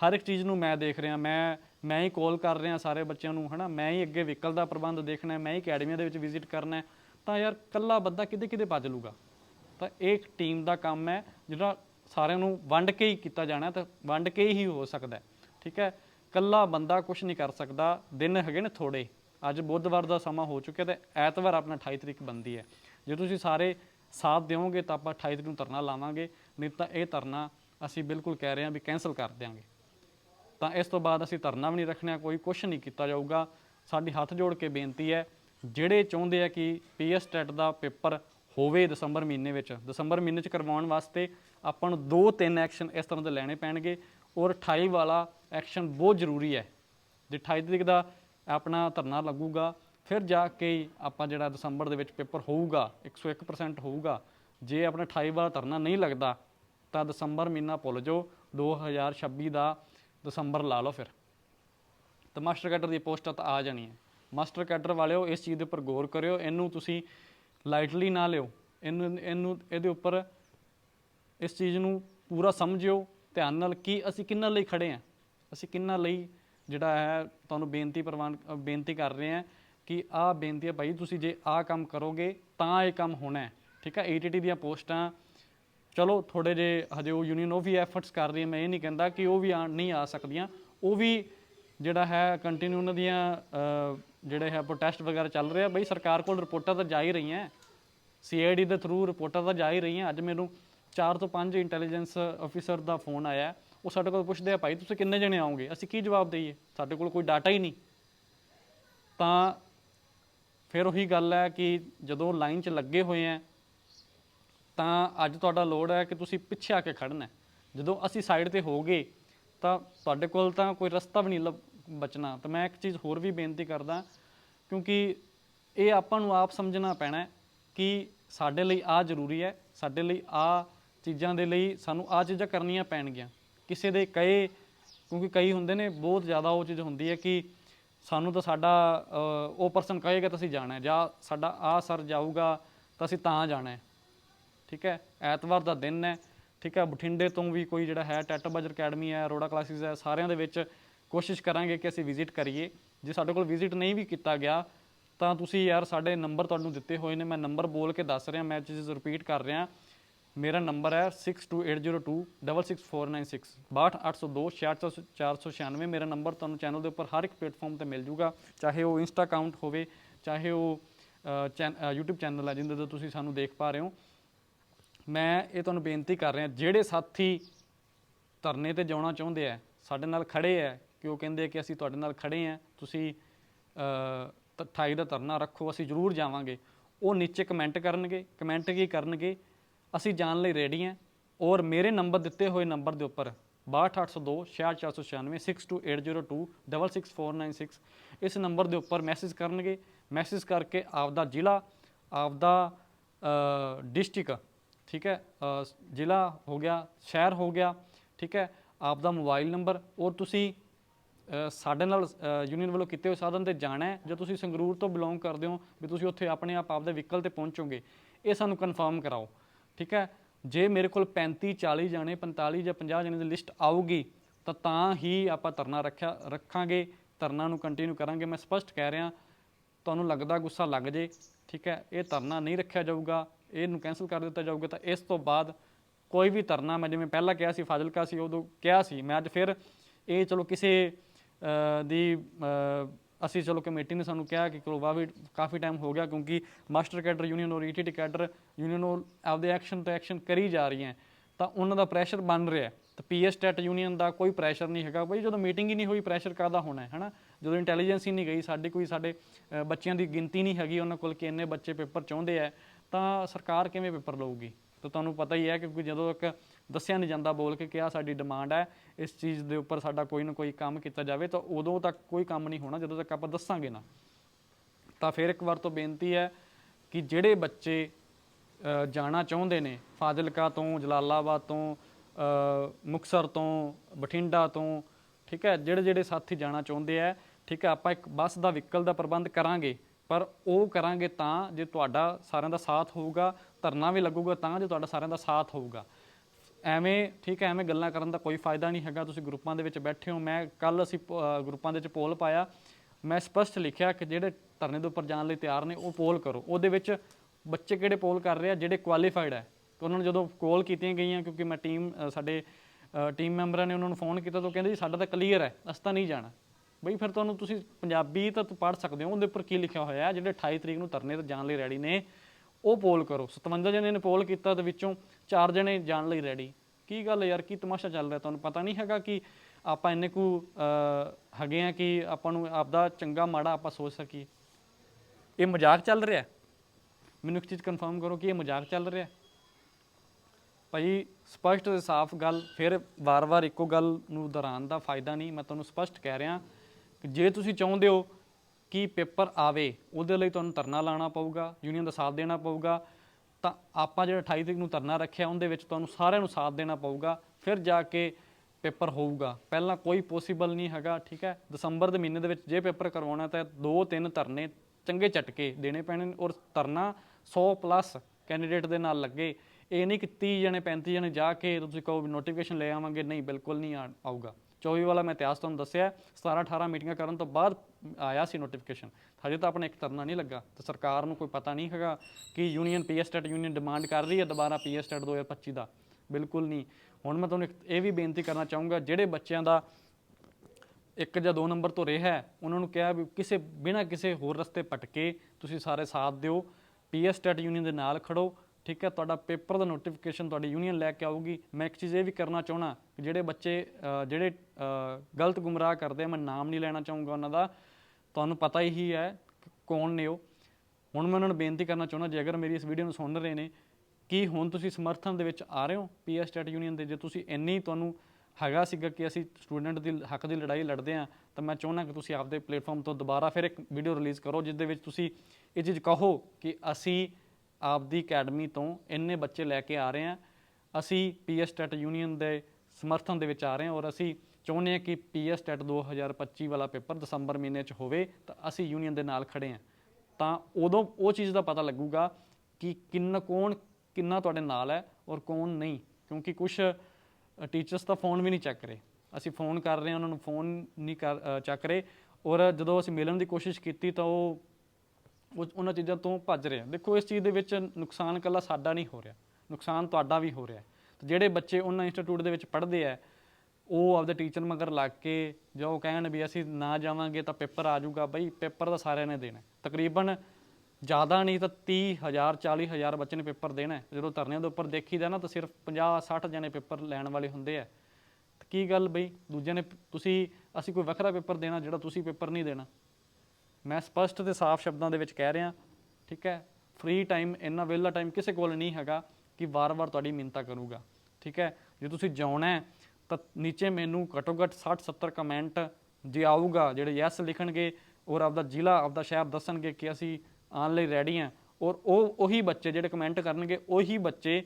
ਹਰ ਇੱਕ ਚੀਜ਼ ਨੂੰ ਮੈਂ ਦੇਖ ਰਿਹਾ, ਮੈਂ ਮੈਂ ਹੀ ਕਾਲ ਕਰ ਰਿਹਾ ਸਾਰੇ ਬੱਚਿਆਂ ਨੂੰ, ਹਨਾ? ਮੈਂ ਹੀ ਅੱਗੇ ਵਹੀਕਲ ਦਾ ਪ੍ਰਬੰਧ ਦੇਖਣਾ, ਮੈਂ ਹੀ ਅਕੈਡਮੀਆਂ ਦੇ ਵਿੱਚ ਵਿਜ਼ਿਟ ਕਰਨਾ ਤਾਂ ਯਾਰ ਕੱਲਾ ਬੰਦਾ ਕਿਤੇ ਕਿਤੇ ਭੱਜ ਲੂਗਾ? ਤਾਂ ਇਹ ਇੱਕ ਟੀਮ ਦਾ ਕੰਮ ਹੈ, ਜਿਹੜਾ ਸਾਰਿਆਂ ਨੂੰ ਵੰਡ ਕੇ ਹੀ ਕੀਤਾ ਜਾਣਾ ਤਾਂ ਵੰਡ ਕੇ ਹੀ ਹੋ ਸਕਦਾ ਠੀਕ ਹੈ? ਕੱਲਾ ਬੰਦਾ ਕੁਝ ਨਹੀਂ ਕਰ ਸਕਦਾ, ਦਿਨ ਹੈਗੇ ਨੇ ਥੋੜੇ ਅੱਜ ਬੁੱਧਵਾਰ ਦਾ ਸਮਾਂ ਹੋ ਚੁੱਕਿਆ ਤੇ ਐਤਵਾਰ ਆਪਣਾ 28 ਤਰੀਕ ਬੰਦੀ ਹੈ। ਜੇ ਤੁਸੀਂ ਸਾਰੇ ਸਾਥ ਦਿਓਗੇ ਤਾਂ ਆਪਾਂ 28 ਤਰੀਕ ਨੂੰ ਧਰਨਾ ਲਾਵਾਂਗੇ, ਨਹੀਂ ਤਾਂ ਇਹ ਧਰਨਾ ਅਸੀਂ ਬਿਲਕੁਲ ਕਹਿ ਰਹੇ ਹਾਂ ਵੀ ਕੈਨਸਲ ਕਰ ਦਿਆਂਗੇ। ਤਾਂ ਇਸ ਤੋਂ ਬਾਅਦ ਅਸੀਂ ਧਰਨਾ ਵੀ ਨਹੀਂ ਰੱਖਣਾ, ਕੋਈ ਕੁਝ ਨਹੀਂ ਕੀਤਾ ਜਾਊਗਾ। ਸਾਡੀ ਹੱਥ ਜੋੜ ਕੇ ਬੇਨਤੀ ਹੈ, ਜਿਹੜੇ ਚਾਹੁੰਦੇ ਆ ਕਿ ਪੀਐਸ ਟੈਟ ਦਾ ਪੇਪਰ ਹੋਵੇ ਦਸੰਬਰ ਮਹੀਨੇ ਵਿੱਚ, ਦਸੰਬਰ ਮਹੀਨੇ 'ਚ ਕਰਵਾਉਣ ਵਾਸਤੇ ਆਪਾਂ ਨੂੰ ਦੋ ਤਿੰਨ ਐਕਸ਼ਨ ਇਸ ਤਰ੍ਹਾਂ ਦੇ ਲੈਣੇ ਪੈਣਗੇ ਔਰ 28 ਵਾਲਾ ਐਕਸ਼ਨ ਬਹੁਤ ਜ਼ਰੂਰੀ ਹੈ। ਜੇ 28 ਤਰੀਕ ਦਾ ਆਪਣਾ ਧਰਨਾ ਲੱਗੂਗਾ ਫਿਰ ਜਾ ਕੇ ਹੀ ਆਪਾਂ ਜਿਹੜਾ ਦਸੰਬਰ ਦੇ ਵਿੱਚ ਪੇਪਰ ਹੋਊਗਾ 101% ਹੋਊਗਾ, ਜੇ ਆਪਣਾ 28 ਵਾਲਾ ਧਰਨਾ ਨਹੀਂ ਲੱਗਦਾ, ਤਾਂ ਦਸੰਬਰ ਮਹੀਨਾ ਭੁੱਲ ਜਾਓ 2026 ਦਾ ਦਸੰਬਰ ਲਾ ਲਓ ਫਿਰ। ਤਾਂ ਮਾਸਟਰ ਕੈਡਰ ਦੀ ਪੋਸਟਾਂ ਤਾਂ ਆ ਜਾਣੀ ਹੈ ਮਾਸਟਰ ਕੈਡਰ ਵਾਲਿਓ, ਇਸ ਚੀਜ਼ ਦੇ ਉੱਪਰ ਗੌਰ ਕਰਿਓ, ਇਹਨੂੰ ਤੁਸੀਂ ਲਾਈਟਲੀ ਨਾ ਲਿਓ। ਇਹਨੂੰ ਇਹਨੂੰ, ਇਹਦੇ ਉੱਪਰ ਇਸ ਚੀਜ਼ ਨੂੰ ਪੂਰਾ ਸਮਝਿਓ, ਧਿਆਨ ਨਾਲ ਕੀ ਅਸੀਂ ਕਿੰਨਾ ਲਈ ਖੜੇ ਹਾਂ। ਅਸੀਂ ਕਿੰਨਾ ਲਈ ਜਿਹੜਾ ਹੈ, ਤੁਹਾਨੂੰ ਬੇਨਤੀ ਪ੍ਰਵਾਨ ਬੇਨਤੀ ਕਰ ਰਹੇ ਹਾਂ ਕਿ ਆਹ ਬੇਨਤੀ ਹੈ ਭਾਈ, ਤੁਸੀਂ ਜੇ ਆਹ ਕੰਮ ਕਰੋਗੇ ਤਾਂ ਇਹ ਕੰਮ ਹੋਣਾ ਹੈ। ਠੀਕ ਹੈ? ਏਟੀਟੀ ਦੀਆਂ ਪੋਸਟਾਂ। ਚਲੋ ਥੋੜੇ ਜੇ ਹਜੇ ਉਹ ਯੂਨੀਅਨ ਉਹ ਵੀ ਐਫਰਟਸ ਕਰ ਰਹੀ ਹੈ ਮੈਂ ਇਹ ਨਹੀਂ ਕਹਿੰਦਾ ਕਿ ਉਹ ਵੀ ਆ, ਨਹੀਂ ਆ ਸਕਦੀਆਂ। ਉਹ ਵੀ ਜਿਹੜਾ ਹੈ ਕੰਟੀਨਿਊ ਉਹਨਾਂ ਦੀਆਂ ਜਿਹੜੇ ਹੈ ਪ੍ਰੋਟੈਸਟ ਵਗੈਰਾ ਚੱਲ ਰਿਹਾ ਬਈ, ਸਰਕਾਰ ਕੋਲ ਰਿਪੋਰਟਾਂ ਤਾਂ ਜਾ ਹੀ ਰਹੀਆਂ ਸੀਆਈਡੀ ਦੇ ਥਰੂ ਰਿਪੋਰਟਾਂ ਤਾਂ ਜਾ ਹੀ ਰਹੀਆਂ। ਅੱਜ ਮੈਨੂੰ 4 ਤੋਂ 5 ਇੰਟੈਲੀਜੈਂਸ ਅਫੀਸਰ ਦਾ ਫੋਨ ਆਇਆ ਉਹ ਸਾਡੇ ਕੋਲ ਪੁੱਛਦੇ ਆ, ਭਾਈ, ਤੁਸੀਂ ਕਿੰਨੇ ਜਣੇ ਆਓਗੇ? ਅਸੀਂ ਕੀ ਜਵਾਬ ਦਈਏ? ਸਾਡੇ ਕੋਲ ਕੋਈ ਡਾਟਾ ਹੀ ਨਹੀਂ। ਤਾਂ ਫਿਰ ਉਹੀ ਗੱਲ ਹੈ ਕਿ ਜਦੋਂ ਲਾਈਨ 'ਚ ਲੱਗੇ ਹੋਏ ਆ ਤਾਂ ਅੱਜ ਤੁਹਾਡਾ ਲੋੜ ਹੈ ਕਿ ਤੁਸੀਂ ਪਿੱਛੇ ਆ ਕੇ ਖੜਨਾ ਜਦੋਂ ਅਸੀਂ ਸਾਈਡ ਤੇ ਹੋਗੇ ਤਾਂ ਤੁਹਾਡੇ ਕੋਲ ਤਾਂ ਕੋਈ ਰਸਤਾ ਵੀ ਨਹੀਂ ਲੱਭ- ਬਚਣਾ। ਤਾਂ ਮੈਂ ਇੱਕ ਚੀਜ਼ ਹੋਰ ਵੀ ਬੇਨਤੀ ਕਰਦਾ, ਕਿਉਂਕਿ ਇਹ ਆਪਾਂ ਨੂੰ ਆਪ ਸਮਝਣਾ ਪੈਣਾ ਕਿ ਸਾਡੇ ਲਈ ਆ ਜ਼ਰੂਰੀ ਹੈ, ਸਾਡੇ ਲਈ ਆ ਚੀਜ਼ਾਂ ਦੇ ਲਈ ਸਾਨੂੰ ਆ ਚੀਜ਼ਾਂ ਕਰਨੀਆਂ ਪੈਣਗੀਆਂ। ਕਿਸੇ ਦੇ ਕਹੇ, ਕਿਉਂਕਿ ਕਈ ਹੁੰਦੇ ਨੇ, ਬਹੁਤ ਜ਼ਿਆਦਾ ਉਹ ਚੀਜ਼ ਹੁੰਦੀ ਹੈ ਕਿ ਸਾਨੂੰ ਤਾਂ ਸਾਡਾ ਉਹ ਪਰਸਨ ਕਹੇਗਾ ਤਾਂ ਅਸੀਂ ਜਾਣਾ ਜਾਂ ਸਾਡਾ ਆ ਸਰ ਜਾਊਗਾ ਤਾਂ ਅਸੀਂ ਤਾਂ ਜਾਣਾ ਠੀਕ ਹੈ? ਐਤਵਾਰ ਦਾ ਦਿਨ ਹੈ। ਠੀਕ ਹੈ? ਬਠਿੰਡੇ ਤੋਂ ਵੀ ਕੋਈ ਜਿਹੜਾ ਹੈ ਟੈਟਾ ਬਜਰ ਅਕੈਡਮੀ ਹੈ ਰੋੜਾ ਕਲਾਸਿਸ ਹੈ, ਸਾਰਿਆਂ ਦੇ ਵਿੱਚ ਕੋਸ਼ਿਸ਼ ਕਰਾਂਗੇ ਕਿ ਅਸੀਂ ਵਿਜ਼ਿਟ ਕਰੀਏ। ਜੇ ਸਾਡੇ ਕੋਲ ਵਿਜ਼ਿਟ ਨਹੀਂ ਵੀ ਕੀਤਾ ਗਿਆ, ਤਾਂ ਤੁਸੀਂ ਯਾਰ ਸਾਡੇ ਨੰਬਰ ਤੁਹਾਨੂੰ ਦਿੱਤੇ ਹੋਏ ਨੇ। ਮੈਂ ਨੰਬਰ ਬੋਲ ਕੇ ਦੱਸ ਰਿਹਾ, ਮੈਂ ਚੀਜ਼ ਰਿਪੀਟ ਕਰ ਰਿਹਾ। ਮੇਰਾ ਨੰਬਰ ਹੈ 62802 66496 62802 66496 ਮੇਰਾ ਨੰਬਰ ਤੁਹਾਨੂੰ ਚੈਨਲ ਦੇ ਉੱਪਰ ਹਰ ਇੱਕ ਪਲੇਟਫਾਰਮ ਤੇ ਮਿਲ ਜੂਗਾ। ਚਾਹੇ ਉਹ ਇੰਸਟਾ ਅਕਾਊਂਟ ਹੋਵੇ ਚਾਹੇ ਉਹ ਚੈਨ- ਅ, YouTube ਚੈਨਲ ਹੈ ਜਿੰਦੇ ਤੋਂ ਤੁਸੀਂ ਸਾਨੂੰ ਦੇਖ ਪਾ ਰਹੇ ਹੋ। ਮੈਂ ਇਹ ਤੁਹਾਨੂੰ ਬੇਨਤੀ ਕਰ ਰਿਹਾ ਜਿਹੜੇ ਸਾਥੀ ਧਰਨੇ ਤੇ ਜਾਣਾ ਚਾਹੁੰਦੇ ਆ ਸਾਡੇ ਨਾਲ ਖੜੇ ਆ ਕਿ ਉਹ ਕਹਿੰਦੇ ਕਿ ਅਸੀਂ ਤੁਹਾਡੇ ਨਾਲ ਖੜੇ ਆ ਤੁਸੀਂ ਅ, 28 ਦਾ ਧਰਨਾ ਰੱਖੋ ਅਸੀਂ ਜ਼ਰੂਰ ਜਾਵਾਂਗੇ। ਉਹ ਨੀਚੇ ਕਮੈਂਟ ਕਰਨਗੇ ਕਮੈਂਟ ਕੀ ਕਰਨਗੇ ਅਸੀਂ ਜਾਣ ਲਈ ਰੈਡੀ ਆ ਔਰ ਮੇਰੇ ਨੰਬਰ ਦਿੱਤੇ ਹੋਏ ਨੰਬਰ ਦੇ ਉੱਪਰ 62802 66496 62802 66496 ਇਸ ਨੰਬਰ ਦੇ ਉੱਪਰ ਮੈਸੇਜ ਕਰਨਗੇ। ਮੈਸੇਜ ਕਰਕੇ ਆਪਦਾ ਜ਼ਿਲ੍ਹਾ, ਆਪਦਾ ਡਿਸਟ੍ਰਿਕਟ, ਠੀਕ ਹੈ ਜ਼ਿਲ੍ਹਾ ਹੋ ਗਿਆ, ਸ਼ਹਿਰ ਹੋ ਗਿਆ, ਠੀਕ ਹੈ, ਆਪਦਾ ਮੋਬਾਈਲ ਨੰਬਰ। ਔਰ ਤੁਸੀਂ ਸਾਡੇ ਨਾਲ ਯੂਨੀਅਨ ਵੱਲੋਂ ਕੀਤੇ ਹੋਏ ਸਾਧਨ ਤੇ ਜਾਣਾ ਹੈ। ਜਾਂ ਤੁਸੀਂ ਸੰਗਰੂਰ ਤੋਂ ਬਿਲੋਂਗ ਕਰਦੇ ਹੋ, ਵੀ ਤੁਸੀਂ ਉੱਥੇ ਆਪਣੇ ਆਪ ਆਪਦੇ ਵਹੀਕਲ ਤੇ ਪਹੁੰਚੋਗੇ, ਇਹ ਸਾਨੂੰ ਕਨਫਰਮ ਕਰਾਓ। ਠੀਕ ਹੈ? ਜੇ ਮੇਰੇ ਕੋਲ 35 40 ਜਾਣੇ 45 ਜਾਂ 50 ਜਣੇ ਦੀ ਲਿਸਟ ਆਊਗੀ, ਤਾਂ ਤਾਂ ਹੀ ਆਪਾਂ ਧਰਨਾ ਰੱਖਿਆ, ਰੱਖਾਂਗੇ, ਧਰਨਾ ਨੂੰ ਕੰਟੀਨਿਊ ਕਰਾਂਗੇ। ਮੈਂ ਸਪਸ਼ਟ ਕਹਿ ਰਿਹਾ, ਤੁਹਾਨੂੰ ਲੱਗਦਾ ਗੁੱਸਾ ਲੱਗ ਜੇ, ਠੀਕ ਹੈ? ਇਹ ਧਰਨਾ ਨਹੀਂ ਰੱਖਿਆ ਜਾਊਗਾ, ਇਹਨੂੰ ਕੈਨਸਲ ਕਰ ਦਿੱਤਾ ਜਾਊਗਾ, ਤਾਂ ਇਸ ਤੋਂ ਬਾਅਦ ਕੋਈ ਵੀ ਧਰਨਾ, ਮੈਂ ਜਿਵੇਂ ਪਹਿਲਾਂ ਕਿਹਾ ਸੀ, ਫਾਜ਼ਿਲਕਾ ਸੀ, ਉਦੋਂ ਕਿਹਾ ਸੀ, ਮੈਂ ਅੱਜ ਫਿਰ ਇਹ ਚਲੋ ਕਿਸੇ ਦੀ ਅਸੀਂ ਚਲੋ ਕਮੇਟੀ ਨੇ ਸਾਨੂੰ ਕਿਹਾ ਕਿ ਚਲੋ ਵੀ ਕਾਫੀ ਟਾਈਮ ਹੋ ਗਿਆ ਕਿਉਂਕਿ ਮਾਸਟਰ ਕੈਡਰ ਯੂਨੀਅਨ ਔਰ ਈਟੀਟੀ ਕੈਡਰ ਯੂਨੀਅਨ ਔਰ ਆਪਦੇ ਐਕਸ਼ਨ ਤੇ ਐਕਸ਼ਨ ਕਰੀ ਜਾ ਰਹੀਆਂ ਤਾਂ ਉਹਨਾਂ ਦਾ ਪ੍ਰੈਸ਼ਰ ਬਣ ਰਿਹਾ ਤਾਂ ਪੀਐਸ ਟੈਟ ਯੂਨੀਅਨ ਦਾ ਕੋਈ ਪ੍ਰੈਸ਼ਰ ਨਹੀਂ ਹੈਗਾ। ਬਈ ਜਦੋਂ ਮੀਟਿੰਗ ਹੀ ਨਹੀਂ ਹੋਈ ਪ੍ਰੈਸ਼ਰ ਕਾਦਾ ਹੋਣਾ ਹੈ, ਹਨਾ? ਜਦੋਂ ਇੰਟੈਲੀਜੈਂਸ ਹੀ ਨਹੀਂ ਗਈ, ਸਾਡੀ ਕੋਈ ਸਾਡੇ ਬੱਚਿਆਂ ਦੀ ਗਿਣਤੀ ਨਹੀਂ ਹੈਗੀ। ਉਹਨਾਂ ਕੋਲ ਕਿ ਇੰਨੇ ਬੱਚੇ ਪੇਪਰ ਚਾਹੁੰਦੇ ਆ ਤਾਂ ਸਰਕਾਰ ਕਿਵੇਂ ਪੇਪਰ ਲਊਗੀ? ਤਾਂ ਤੁਹਾਨੂੰ ਪਤਾ ਹੀ ਹੈ ਕਿ ਜਦੋਂ ਇੱਕ ਦੱਸਿਆ ਨਹੀਂ ਜਾਂਦਾ ਬੋਲ ਕੇ ਕਿ ਆਹ ਸਾਡੀ ਡਿਮਾਂਡ ਹੈ ਇਸ ਚੀਜ਼ ਦੇ ਉੱਪਰ ਸਾਡਾ ਕੋਈ ਨਾ ਕੋਈ ਕੰਮ ਕੀਤਾ ਜਾਵੇ ਤਾਂ ਉਦੋਂ ਤੱਕ ਕੋਈ ਕੰਮ ਨਹੀਂ ਹੋਣਾ ਜਦੋਂ ਤੱਕ ਆਪਾਂ ਦੱਸਾਂਗੇ ਨਾ। ਤਾਂ ਫਿਰ ਇੱਕ ਵਾਰ ਤੋਂ ਬੇਨਤੀ ਹੈ ਕਿ ਜਿਹੜੇ ਬੱਚੇ ਜਾਣਾ ਚਾਹੁੰਦੇ ਨੇ ਫਾਜ਼ਿਲਕਾ ਤੋਂ ਜਲਾਲਾਬਾਦ ਤੋਂ ਅ, ਮੁਕਤਸਰ ਤੋਂ ਬਠਿੰਡਾ ਤੋਂ ਠੀਕ ਹੈ ਜਿਹੜੇ ਜਿਹੜੇ ਸਾਥੀ ਜਾਣਾ ਚਾਹੁੰਦੇ ਆ ਠੀਕ ਹੈ ਆਪਾਂ ਇੱਕ ਬੱਸ ਦਾ ਵਹੀਕਲ ਦਾ ਪ੍ਰਬੰਧ ਕਰਾਂਗੇ ਪਰ ਉਹ ਕਰਾਂਗੇ ਤਾਂ ਜੇ ਤੁਹਾਡਾ ਸਾਰਿਆਂ ਦਾ ਸਾਥ ਹੋਊਗਾ, ਧਰਨਾ ਵੀ ਲੱਗੂਗਾ ਤਾਂ ਜੇ ਤੁਹਾਡਾ ਸਾਰਿਆਂ ਦਾ ਸਾਥ ਹੋਊਗਾ। ਐਵੇਂ, ਠੀਕ ਹੈ, ਐਵੇਂ ਗੱਲਾਂ ਕਰਨ ਦਾ ਕੋਈ ਫਾਇਦਾ ਨਹੀਂ ਹੈਗਾ। ਤੁਸੀਂ ਗਰੁੱਪਾਂ ਦੇ ਵਿੱਚ ਬੈਠੇ ਹੋ। ਮੈਂ ਕੱਲ ਅਸੀਂ ਪ- ਗਰੁੱਪਾਂ ਦੇ ਵਿੱਚ ਪੋਲ ਪਾਇਆ। ਮੈਂ ਸਪਸ਼ਟ ਲਿਖਿਆ ਕਿ ਜਿਹੜੇ ਧਰਨੇ ਦੇ ਉੱਪਰ ਜਾਣ ਲਈ ਤਿਆਰ ਨੇ, ਉਹ ਪੋਲ ਕਰੋ। ਉਹਦੇ ਵਿੱਚ ਬੱਚੇ ਕਿਹੜੇ ਪੋਲ ਕਰ ਰਹੇ ਆ, ਜਿਹੜੇ ਕੁਆਲੀਫਾਈਡ ਹੈ। ਤੇ ਉਹਨਾਂ ਨੂੰ ਜਦੋਂ ਕੋਲ ਕੀਤੀਆਂ ਗਈਆਂ, ਕਿਉਂਕਿ ਮੈਂ ਟੀਮ ਸਾਡੇ ਟੀਮ ਮੈਂਬਰਾਂ ਨੇ, ਉਹਨਾਂ ਨੂੰ ਫੋਨ ਕੀਤਾ ਤਾਂ ਉਹ ਕਹਿੰਦੇ ਜੀ, ਸਾਡਾ ਤਾਂ ਕਲੀਅਰ ਹੈ, ਅਸੀਂ ਤਾਂ ਨਹੀਂ ਜਾਣਾ। ਬਈ ਫਿਰ ਤੁਹਾਨੂੰ ਤੁਸੀਂ ਪੰਜਾਬੀ ਤਾਂ ਪੜ੍ਹ ਸਕਦੇ ਹੋ, ਉਹਦੇ ਉੱਪਰ ਕੀ ਲਿਖਿਆ ਹੋਇਆ ਹੈ? ਜਿਹੜੇ 28 ਤਰੀਕ ਨੂੰ ਧਰਨੇ ਤੇ ਜਾਣ ਲਈ ਰੈਡੀ ਨੇ, ਉਹ ਪੋਲ ਕਰੋ। 57 ਜਣੇ ਨੇ ਪੋਲ ਕੀਤਾ ਤੇ ਵਿੱਚੋਂ 4 ਜਣੇ ਜਾਣ ਲਈ ਰੈਡੀ ਕੀ ਗੱਲ ਯਾਰ, ਕੀ ਤਮਾਸ਼ਾ ਚੱਲ ਰਿਹਾ? ਤੁਹਾਨੂੰ ਪਤਾ ਨਹੀਂ ਹੈਗਾ ਕਿ ਆਪਾਂ ਇੰਨੇ ਕੁ ਹੈਗੇ ਆ ਕਿ ਆਪਾਂ ਨੂੰ ਆਪਦਾ ਚੰਗਾ ਮਾੜਾ ਆਪਾਂ ਸੋਚ ਸਕੀਏ? ਇਹ ਮਜ਼ਾਕ ਚੱਲ ਰਿਹਾ? ਮੈਨੂੰ ਇੱਕ ਚੀਜ਼ ਕਨਫਰਮ ਕਰੋ ਕਿ ਇਹ ਮਜ਼ਾਕ ਚੱਲ ਰਿਹਾ? ਹੈ? ਭਾਈ, ਸਪਸ਼ਟ ਤੇ ਸਾਫ਼ ਗੱਲ, ਫਿਰ ਵਾਰ-ਵਾਰ ਇੱਕੋ ਗੱਲ ਨੂੰ ਦੁਹਰਾਉਣ ਦਾ ਫਾਇਦਾ ਨਹੀਂ। ਮੈਂ ਤੁਹਾਨੂੰ ਸਪਸ਼ਟ ਕਹਿ ਰਿਹਾ ਜੇ ਤੁਸੀਂ ਚਾਹੁੰਦੇ ਹੋ ਕਿ ਪੇਪਰ ਆਵੇ, ਉਹਦੇ ਲਈ ਤੁਹਾਨੂੰ ਧਰਨਾ ਲਾਣਾ ਪਊਗਾ ਯੂਨੀਅਨ ਦਾ ਸਾਥ ਦੇਣਾ ਪਊਗਾ, ਤਾਂ ਆਪਾਂ ਜਿਹੜਾ 28 ਤਰੀਕ ਨੂੰ ਧਰਨਾ ਰੱਖਿਆ, ਉਹਦੇ ਵਿੱਚ ਤੁਹਾਨੂੰ ਸਾਰਿਆਂ ਨੂੰ ਸਾਥ ਦੇਣਾ ਪਊਗਾ, ਫਿਰ ਜਾ ਕੇ ਪੇਪਰ ਹੋਊਗਾ। ਪਹਿਲਾਂ ਕੋਈ ਪੋਸੀਬਲ ਨਹੀਂ ਹੈਗਾ, ਠੀਕ ਹੈ? ਦਸੰਬਰ ਦੇ ਮਹੀਨੇ ਦੇ ਵਿੱਚ ਜੇ ਪੇਪਰ ਕਰਵਾਉਣਾ ਤਾਂ ਦੋ ਤਿੰਨ ਧਰਨੇ ਚੰਗੇ ਝਟਕੇ ਦੇਣੇ ਪੈਣੇ ਔਰ ਧਰਨਾ 100 ਪਲੱਸ ਕੈਂਡੀਡੇਟ ਦੇ ਨਾਲ ਲੱਗੇ। ਇਹ ਨਹੀਂ ਕਿ 30 ਜਣੇ 35 ਜਣੇ ਜਾ ਕੇ ਤੁਸੀਂ ਕਹੋ ਨੋਟੀਫਿਕੇਸ਼ਨ ਲੈ ਆਵਾਂਗੇ, ਨਹੀਂ, ਬਿਲਕੁਲ ਨਹੀਂ ਆਊਗਾ। 24 ਵਾਲਾ ਮੈਂ ਇਤਿਹਾਸ ਤੁਹਾਨੂੰ ਦੱਸਿਆ 17 18 ਮੀਟਿੰਗਾਂ ਕਰਨ ਤੋਂ ਬਾਅਦ ਆਇਆ ਸੀ ਨੋਟੀਫਿਕੇਸ਼ਨ ਹਜੇ ਤਾਂ ਆਪਣਾ ਇੱਕ ਧਰਨਾ ਨਹੀਂ ਲੱਗਾ। ਤੇ ਸਰਕਾਰ ਨੂੰ ਕੋਈ ਪਤਾ ਨਹੀਂ ਹੈਗਾ ਕਿ ਯੂਨੀਅਨ ਪੀਐਸਟੈਟ ਯੂਨੀਅਨ ਡਿਮਾਂਡ ਕਰ ਰਹੀ ਹੈ ਦੁਬਾਰਾ ਪੀਐਸਟੈਟ 2025 ਦਾ। ਬਿਲਕੁਲ ਨਹੀਂ। ਹੁਣ ਮੈਂ ਤੁਹਾਨੂੰ ਇੱਕ ਇਹ ਵੀ ਬੇਨਤੀ ਕਰਨਾ ਚਾਹੂੰਗਾ, ਜਿਹੜੇ ਬੱਚਿਆਂ ਦਾ ਇੱਕ ਜਾਂ ਦੋ ਨੰਬਰ ਤੋਂ ਰਿਹਾ ਉਹਨਾਂ ਨੂੰ ਕਿਹਾ ਵੀ ਕਿਸੇ ਬਿਨਾਂ ਕਿਸੇ ਹੋਰ ਰਸਤੇ ਪਟਕੇ ਤੁਸੀਂ ਸਾਰੇ ਸਾਥ ਦਿਓ ਪੀਐਸ ਟੈਟ ਯੂਨੀਅਨ ਦੇ ਨਾਲ ਖੜੋ ਠੀਕ ਹੈ, ਤੁਹਾਡਾ ਪੇਪਰ ਦਾ ਨੋਟੀਫਿਕੇਸ਼ਨ ਤੁਹਾਡੀ ਯੂਨੀਅਨ ਲੈ ਕੇ ਆਊਗੀ। ਮੈਂ ਇੱਕ ਚੀਜ਼ ਇਹ ਵੀ ਕਰਨਾ ਚਾਹਣਾ ਕਿ ਜਿਹੜੇ ਬੱਚੇ ਜਿਹੜੇ ਗਲਤ ਗੁੰਮਰਾਹ ਕਰਦੇ ਆ, ਮੈਂ ਨਾਮ ਨਹੀਂ ਲੈਣਾ ਚਾਹੂੰਗਾ ਉਹਨਾਂ ਦਾ। ਤੁਹਾਨੂੰ ਪਤਾ ਹੀ ਹੈ ਕਿ ਕੌਣ ਨੇ ਉਹ। ਹੁਣ ਮੈਂ ਉਹਨਾਂ ਨੂੰ ਬੇਨਤੀ ਕਰਨਾ ਚਾਹੁੰਦਾ, ਜੇ ਅਗਰ ਮੇਰੀ ਇਸ ਵੀਡੀਓ ਨੂੰ ਸੁਣ ਰਹੇ ਨੇ, ਕਿ ਹੁਣ ਤੁਸੀਂ ਸਮਰਥਨ ਦੇ ਵਿੱਚ ਆ ਰਹੇ ਹੋ ਪੀਐਸ ਟੈਟ ਯੂਨੀਅਨ ਦੇ? ਜੇ ਤੁਸੀਂ ਇੰਨੀ ਤੁਹਾਨੂੰ ਹੈਗਾ ਸੀਗਾ ਕਿ ਅਸੀਂ ਸਟੂਡੈਂਟ ਦੀ ਹੱਕ ਦੀ ਲੜਾਈ ਲੜਦੇ ਆ ਤਾਂ ਮੈਂ ਚਾਹੁੰਦਾ ਕਿ ਤੁਸੀਂ ਆਪਦੇ ਪਲੇਟਫਾਰਮ ਤੋਂ ਦੁਬਾਰਾ ਫਿਰ ਇੱਕ ਵੀਡੀਓ ਰਿਲੀਜ਼ ਕਰੋ, ਜਿਸ ਦੇ ਵਿੱਚ ਤੁਸੀਂ ਇਹ ਚੀਜ਼ ਕਹੋ ਕਿ ਅਸੀਂ ਆਪਦੀ ਅਕੈਡਮੀ ਤੋਂ ਇੰਨੇ ਬੱਚੇ ਲੈ ਕੇ ਆ ਰਹੇ ਆ ਅਸੀਂ ਪੀਐਸ ਟੈਟ ਯੂਨੀਅਨ ਦੇ ਸਮਰਥਨ ਦੇ ਵਿੱਚ ਆ ਰਹੇ ਹਾਂ ਔਰ ਅਸੀਂ ਚਾਹੁੰਦੇ ਹਾਂ ਕਿ ਪੀਐਸ ਟੈਟ 2025 ਵਾਲਾ ਪੇਪਰ ਦਸੰਬਰ ਮਹੀਨੇ 'ਚ ਹੋਵੇ ਤਾਂ ਅਸੀਂ ਯੂਨੀਅਨ ਦੇ ਨਾਲ ਖੜੇ ਹਾਂ। ਤਾਂ ਉਦੋਂ ਉਹ ਚੀਜ਼ ਦਾ ਪਤਾ ਲੱਗੂਗਾ ਕਿ ਕਿੰਨਾ ਕੌਣ ਕਿੰਨਾ ਤੁਹਾਡੇ ਨਾਲ ਹੈ ਔਰ ਕੌਣ ਨਹੀਂ, ਕਿਉਂਕਿ ਕੁਝ ਟੀਚਰਸ ਤਾਂ ਫੋਨ ਵੀ ਨਹੀਂ ਚੱਕ ਰਹੇ। ਅਸੀਂ ਫੋਨ ਕਰ ਰਹੇ ਹਾਂ, ਉਹਨਾਂ ਨੂੰ ਫੋਨ ਨਹੀਂ ਕਰ ਚੱਕ ਰਹੇ। ਔਰ ਜਦੋਂ ਅਸੀਂ ਮਿਲਣ ਦੀ ਕੋਸ਼ਿਸ਼ ਕੀਤੀ ਤਾਂ ਉਹ ਉਹ ਉਹਨਾਂ ਚੀਜ਼ਾਂ ਤੋਂ ਭੱਜ ਰਹੇ ਆ। ਦੇਖੋ, ਇਸ ਚੀਜ਼ ਦੇ ਵਿੱਚ ਨੁਕਸਾਨ ਇਕੱਲਾ ਸਾਡਾ ਨਹੀਂ ਹੋ ਰਿਹਾ। ਨੁਕਸਾਨ ਤੁਹਾਡਾ ਵੀ ਹੋ ਰਿਹਾ ਤੇ ਜਿਹੜੇ ਬੱਚੇ ਉਹਨਾਂ ਇੰਸਟੀਚਿਊਟ ਦੇ ਵਿੱਚ ਪੜ੍ਹਦੇ ਆ, ਉਹ ਆਪਦੇ ਟੀਚਰ ਮਗਰ ਲੱਗ ਕੇ ਜੋ ਉਹ ਕਹਿਣ ਵੀ ਅਸੀਂ ਨਾ ਜਾਵਾਂਗੇ ਤਾਂ ਪੇਪਰ ਆ ਜਾਊਗਾ, ਬਈ ਪੇਪਰ ਤਾਂ ਸਾਰਿਆਂ ਨੇ ਦੇਣਾ। ਤਕਰੀਬਨ ਜ਼ਿਆਦਾ ਨਹੀਂ ਤਾਂ 30000 40000 ਬੱਚੇ ਨੇ ਪੇਪਰ ਦੇਣਾ ਜਦੋਂ ਧਰਨਿਆਂ ਦੇ ਉੱਪਰ ਦੇਖੀਦਾ ਨਾ, ਤਾਂ ਸਿਰਫ 50 60 ਜਣੇ ਪੇਪਰ ਲੈਣ ਵਾਲੇ ਹੁੰਦੇ ਆ। ਤੇ ਕੀ ਗੱਲ ਬਈ? ਦੂਜਿਆਂ ਨੇ, ਤੁਸੀਂ, ਅਸੀਂ ਕੋਈ ਵੱਖਰਾ ਪੇਪਰ ਦੇਣਾ ਜਿਹੜਾ ਤੁਸੀਂ ਪੇਪਰ ਨਹੀਂ ਦੇਣਾ। ਮੈਂ ਸਪਸ਼ਟ ਤੇ ਸਾਫ਼ ਸ਼ਬਦਾਂ ਦੇ ਵਿੱਚ ਕਹਿ ਰਿਹਾ, ਠੀਕ ਹੈ ਫ੍ਰੀ ਟਾਈਮ ਇੰਨਾ ਵਿਹਲਾ ਟਾਈਮ ਕਿਸੇ ਕੋਲ ਨਹੀਂ ਹੈਗਾ ਕਿ ਵਾਰ-ਵਾਰ ਤੁਹਾਡੀ ਮਿੰਤਾ ਕਰੂਗਾ, ਠੀਕ ਹੈ, ਜੇ ਤੁਸੀਂ ਜਾਣਾ ਹੈ, ਤਾਂ ਨੀਚੇ ਮੈਨੂੰ ਘੱਟੋ ਘੱਟ 60 70 ਕਮੈਂਟ ਜੇ ਆਊਗਾ, ਜਿਹੜੇ ਯੈਸ ਲਿਖਣਗੇ, ਔਰ ਆਪਦਾ ਜ਼ਿਲ੍ਹਾ, ਆਪਦਾ ਸ਼ਹਿਰ ਦੱਸਣਗੇ ਕਿ ਅਸੀਂ ਆਉਣ ਲਈ ਰੈਡੀ ਹਾਂ, ਔਰ ਉਹ, ਉਹੀ ਬੱਚੇ ਜਿਹੜੇ ਕਮੈਂਟ ਕਰਨਗੇ, ਉਹੀ ਬੱਚੇ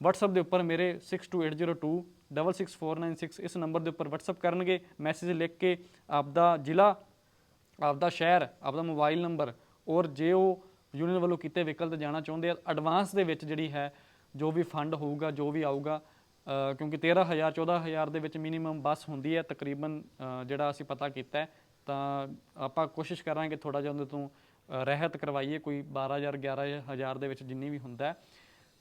WhatsApp ਦੇ ਉੱਪਰ ਮੇਰੇ 62802 66496 ਇਸ ਨੰਬਰ ਦੇ ਉੱਪਰ WhatsApp ਕਰਨਗੇ ਮੈਸੇਜ ਲਿਖ ਕੇ ਆਪਦਾ ਜ਼ਿਲ੍ਹਾ ਆਪਦਾ ਸ਼ਹਿਰ ਆਪਦਾ ਮੋਬਾਈਲ ਨੰਬਰ ਔਰ ਜੇ ਉਹ ਯੂਨੀਅਨ ਵੱਲੋਂ ਕੀਤੇ ਵਹੀਕਲ ਤੇ ਜਾਣਾ ਚਾਹੁੰਦੇ ਆ ਐਡਵਾਂਸ ਦੇ ਵਿੱਚ ਜਿਹੜੀ ਹੈ ਜੋ ਵੀ ਫੰਡ ਹੋਊਗਾ ਜੋ ਵੀ ਆਊਗਾ ਅ, ਕਿਉਂਕਿ 13000 14000 ਦੇ ਵਿੱਚ ਮਿਨੀਮਮ ਬੱਸ ਹੁੰਦੀ ਹੈ ਤਕਰੀਬਨ ਜਿਹੜਾ ਅਸੀਂ ਪਤਾ ਕੀਤਾ ਹੈ, ਤਾਂ ਆਪਾਂ ਕੋਸ਼ਿਸ਼ ਕਰਾਂਗੇ ਥੋੜਾ ਜਿਹਾ ਉਹਦੇ ਤੋਂ ਰਹਿਤ ਕਰਵਾਈਏ ਕੋਈ 12000 11000 ਦੇ ਵਿੱਚ ਜਿੰਨੀ ਵੀ ਹੁੰਦਾ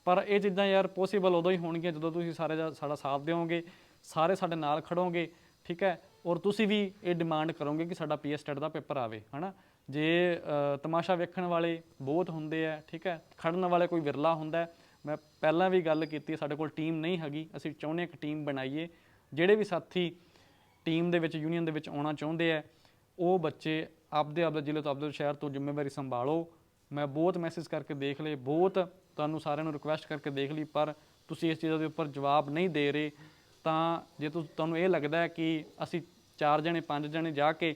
ਪਰ ਇਹ ਚੀਜ਼ਾਂ ਯਾਰ ਪੋਸੀਬਲ ਉਦੋਂ ਹੀ ਹੋਣਗੀਆਂ ਜਦੋਂ ਤੁਸੀਂ ਸਾਰੇ ਸਾਡਾ ਸਾਥ ਦਿਓਗੇ ਸਾਰੇ ਸਾਡੇ ਨਾਲ ਖੜੋਗੇ ਠੀਕ ਹੈ ਔਰ ਤੁਸੀਂ ਵੀ ਇਹ ਡਿਮਾਂਡ ਕਰੋਗੇ ਕਿ ਸਾਡਾ ਪੀਐਸ ਟੈਟ ਦਾ ਪੇਪਰ ਆਵੇ, ਹਨਾ? ਜੇ ਤਮਾਸ਼ਾ ਵੇਖਣ ਵਾਲੇ ਬਹੁਤ ਹੁੰਦੇ ਆ, ਠੀਕ ਹੈ? ਖੜਨ ਵਾਲੇ ਕੋਈ ਵਿਰਲਾ ਹੁੰਦਾ ਮੈਂ ਪਹਿਲਾਂ ਵੀ ਗੱਲ ਕੀਤੀ ਸਾਡੇ ਕੋਲ ਟੀਮ ਨਹੀਂ ਹੈਗੀ। ਅਸੀਂ ਚਾਹੁੰਦੇ ਹਾਂ ਕਿ ਟੀਮ ਬਣਾਈਏ। ਜਿਹੜੇ ਵੀ ਸਾਥੀ ਟੀਮ ਦੇ ਵਿੱਚ ਯੂਨੀਅਨ ਦੇ ਵਿੱਚ ਆਉਣਾ ਚਾਹੁੰਦੇ ਆ, ਉਹ ਬੱਚੇ ਆਪਦੇ ਆਪਦੇ ਜ਼ਿਲ੍ਹੇ ਤੋਂ, ਆਪਦੇ ਸ਼ਹਿਰ ਤੋਂ ਜ਼ਿੰਮੇਵਾਰੀ ਸੰਭਾਲੋ। ਮੈਂ ਬਹੁਤ ਮੈਸੇਜ ਕਰਕੇ ਦੇਖ ਲਏ, ਬਹੁਤ ਤੁਹਾਨੂੰ ਸਾਰਿਆਂ ਨੂੰ ਰਿਕੁਐਸਟ ਕਰਕੇ ਦੇਖ ਲਈ, ਪਰ ਤੁਸੀਂ ਇਸ ਚੀਜ਼ ਦੇ ਉੱਪਰ ਜਵਾਬ ਨਹੀਂ ਦੇ ਰਹੇ। ਤਾਂ ਜੇ ਤੁਹਾਨੂੰ ਇਹ ਲੱਗਦਾ ਹੈ ਕਿ ਅਸੀਂ ਚਾਰ ਜਣੇ, ਪੰਜ ਜਣੇ ਜਾ ਕੇ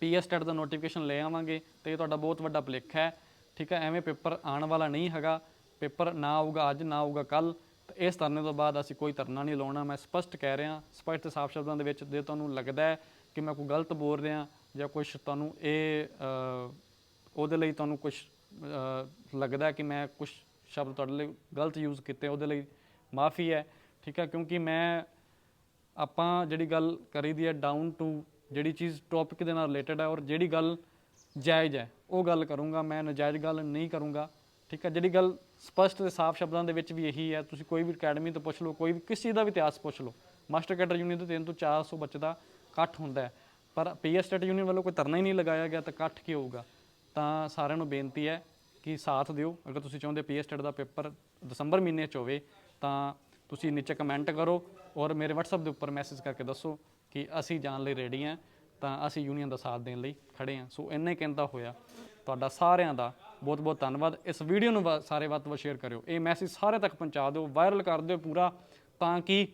ਪੀਐਸ ਟੈਟ ਦਾ ਨੋਟੀਫਿਕੇਸ਼ਨ ਲੈ ਆਵਾਂਗੇ ਤੇ ਇਹ ਤੁਹਾਡਾ ਬਹੁਤ ਵੱਡਾ ਭੁਲੇਖਾ ਹੈ। ਠੀਕ ਹੈ, ਐਵੇਂ ਪੇਪਰ ਆਉਣ ਵਾਲਾ ਨਹੀਂ ਹੈਗਾ। ਪੇਪਰ ਨਾ ਆਊਗਾ ਅੱਜ, ਨਾ ਆਊਗਾ ਕੱਲ ਇਸ ਧਰਨੇ ਤੋਂ ਬਾਅਦ ਅਸੀਂ ਕੋਈ ਧਰਨਾ ਨਹੀਂ ਲਾਉਣਾ। ਮੈਂ ਸਪਸ਼ਟ ਕਹਿ ਰਿਹਾ, ਸਪਸ਼ਟ ਤੇ ਸਾਫ਼ ਸ਼ਬਦਾਂ ਦੇ ਵਿੱਚ ਜੇ ਤੁਹਾਨੂੰ ਲੱਗਦਾ ਹੈ ਕਿ ਮੈਂ ਕੋਈ ਗਲਤ ਬੋਲ ਰਿਹਾ ਜਾਂ ਕੁਝ ਤੁਹਾਨੂੰ ਇਹ ਉਹਦੇ ਲਈ ਤੁਹਾਨੂੰ ਕੁਝ ਲੱਗਦਾ ਕਿ ਮੈਂ ਕੁਝ ਸ਼ਬਦ ਤੁਹਾਡੇ ਲਈ ਗਲਤ ਯੂਜ਼ ਕੀਤੇ, ਉਹਦੇ ਲਈ ਮਾਫੀ ਹੈ। ਠੀਕ ਹੈ, ਕਿਉਂਕਿ ਮੈਂ ਆਪਾਂ ਜਿਹੜੀ ਗੱਲ ਕਰੀਦੀ ਹੈ ਡਾਊਨ ਟੂ ਜਿਹੜੀ ਚੀਜ਼ ਟੌਪਿਕ ਦੇ ਨਾਲ ਰਿਲੇਟਡ ਹੈ ਔਰ ਜਿਹੜੀ ਗੱਲ ਜਾਇਜ਼ ਹੈ, ਉਹ ਗੱਲ ਕਰੂੰਗਾ ਮੈਂ, ਨਜਾਇਜ਼ ਗੱਲ ਨਹੀਂ ਕਰੂੰਗਾ। ਠੀਕ ਹੈ, ਜਿਹੜੀ ਗੱਲ ਸਪਸ਼ਟ ਤੇ ਸਾਫ਼ ਸ਼ਬਦਾਂ ਦੇ ਵਿੱਚ ਵੀ ਇਹੀ ਹੈ, ਤੁਸੀਂ ਕੋਈ ਵੀ ਅਕੈਡਮੀ ਤੋਂ ਪੁੱਛ ਲਓ, ਕੋਈ ਵੀ ਕਿਸੇ ਦਾ ਵੀ ਇਤਿਹਾਸ ਪੁੱਛ ਲਓ ਮਾਸਟਰ ਕੈਡਰ ਯੂਨੀਅਨ ਦੇ 3 ਤੋਂ 400 ਬੱਚੇ ਦਾ ਇਕੱਠ ਹੁੰਦਾ ਹੈ। ਪਰ ਪੀਐਸ ਸਟੇਟ ਯੂਨੀਅਨ ਵੱਲੋਂ ਕੋਈ ਧਰਨਾ ਹੀ ਨਹੀਂ ਲਗਾਇਆ ਗਿਆ, ਤਾਂ ਇਕੱਠ ਕੀ ਹੋਊਗਾ? ਤਾਂ ਸਾਰਿਆਂ ਨੂੰ ਬੇਨਤੀ ਹੈ ਕਿ ਸਾਥ ਦਿਓ। ਅਗਰ ਤੁਸੀਂ ਚਾਹੁੰਦੇ ਪੀਐਸ ਸਟੇਟ ਦਾ ਪੇਪਰ ਦਸੰਬਰ ਮਹੀਨੇ 'ਚ ਹੋਵੇ, ਤਾਂ ਤੁਸੀਂ ਨੀਚੇ ਕਮੈਂਟ ਕਰੋ। ਔਰ ਮੇਰੇ WhatsApp ਦੇ ਉੱਪਰ ਮੈਸੇਜ ਕਰਕੇ ਦੱਸੋ ਕਿ ਅਸੀਂ ਜਾਣ ਲਈ ਰੈਡੀ ਹਾਂ, ਤਾਂ ਅਸੀਂ ਯੂਨੀਅਨ ਦਾ ਸਾਥ ਦੇਣ ਲਈ ਖੜੇ ਹਾਂ। ਸੋ ਇੰਨੇ ਕਹਿੰਦਾ ਹੋਇਆ। ਤੁਹਾਡਾ ਸਾਰਿਆਂ ਦਾ ਬਹੁਤ ਬਹੁਤ ਧੰਨਵਾਦ। ਇਸ ਵੀਡੀਓ ਨੂੰ ਵਾ- ਸਾਰੇ ਵੱਧ ਤੋਂ ਵੱਧ ਸ਼ੇਅਰ ਕਰਿਓ। ਇਹ ਮੈਸੇਜ ਸਾਰੇ ਤੱਕ ਪਹੁੰਚਾ ਦਿਓ ਵਾਇਰਲ ਕਰ ਦਿਓ ਪੂਰਾ, ਤਾਂ ਕਿ